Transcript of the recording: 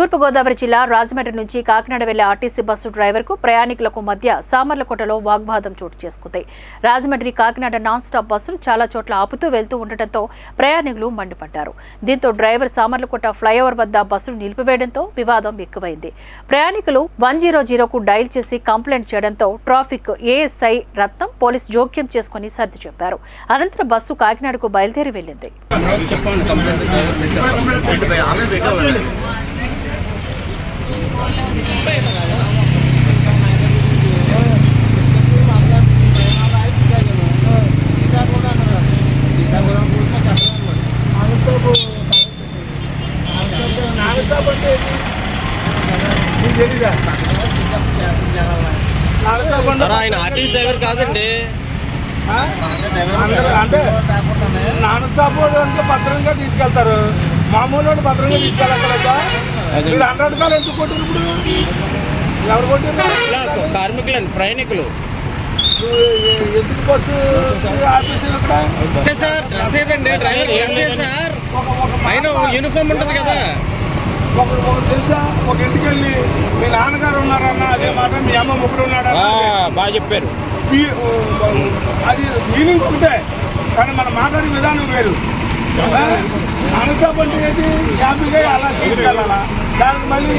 తూర్పుగోదావరి జిల్లా రాజమండ్రి నుంచి కాకినాడ వెళ్ళే ఆర్టీసీ బస్సు డ్రైవర్కు ప్రయాణికులకు మధ్య సామర్లకోటలో వాగ్వాదం చోటు చేసుకుంది. రాజమండ్రి కాకినాడ నాన్ స్టాప్ బస్సును చాలా చోట్ల ఆపుతూ వెళ్తూ ఉండటంతో ప్రయాణికులు మండిపడ్డారు. దీంతో డ్రైవర్ సామర్లకోట ఫ్లైఓవర్ వద్ద బస్సును నిలిపివేయడంతో వివాదం ఎక్కువైంది ప్రయాణికులు వన్ జీరో జీరోకు డయల్ చేసి కంప్లైంట్ చేయడంతో ట్రాఫిక్ ఏఎస్ఐ రత్నం పోలీస్ జోక్యం చేసుకుని సర్ది చెప్పారు. అనంతరం బస్సు కాకినాడకు బయలుదేరి వెళ్ళింది. కంప్లైంట్ సార్ ఆయన ఆర్టీ డ్రైవర్ కాదండి. అంటే నాన్ స్టాప్ అంటే భద్రంగా తీసుకెళ్తారు మామూలు భద్రంగా తీసుకెళ్ళక్కర్లేదా. మీరు హండ్రెడ్ కాలు ఎందుకు కొట్టారు ఇప్పుడు ఎవరు కొట్టారు కార్మికులండి ప్రయాణికులు. ఎందుకు బస్సు ఆఫీసు ఇక్కడ సార్ డ్రెస్ ఏదండి? Driver dress sir? యూనిఫామ్ ఉంటుంది కదా. ఒకరు ఒకరు తెలుసా? ఒక ఇంటికి వెళ్ళి మీ నాన్నగారు ఉన్నారన్న అదే మాట మీ అమ్మ ముగ్గురు ఉన్నాడా బాగా చెప్పారు. అది మీనింగ్ ఒకటే కానీ మనం మాట్లాడే విధానం వేరు. అనుస్తాపంటే ఏంటి హ్యాపీగా అలా తీసుకెళ్ళాలా? దానికి మళ్ళీ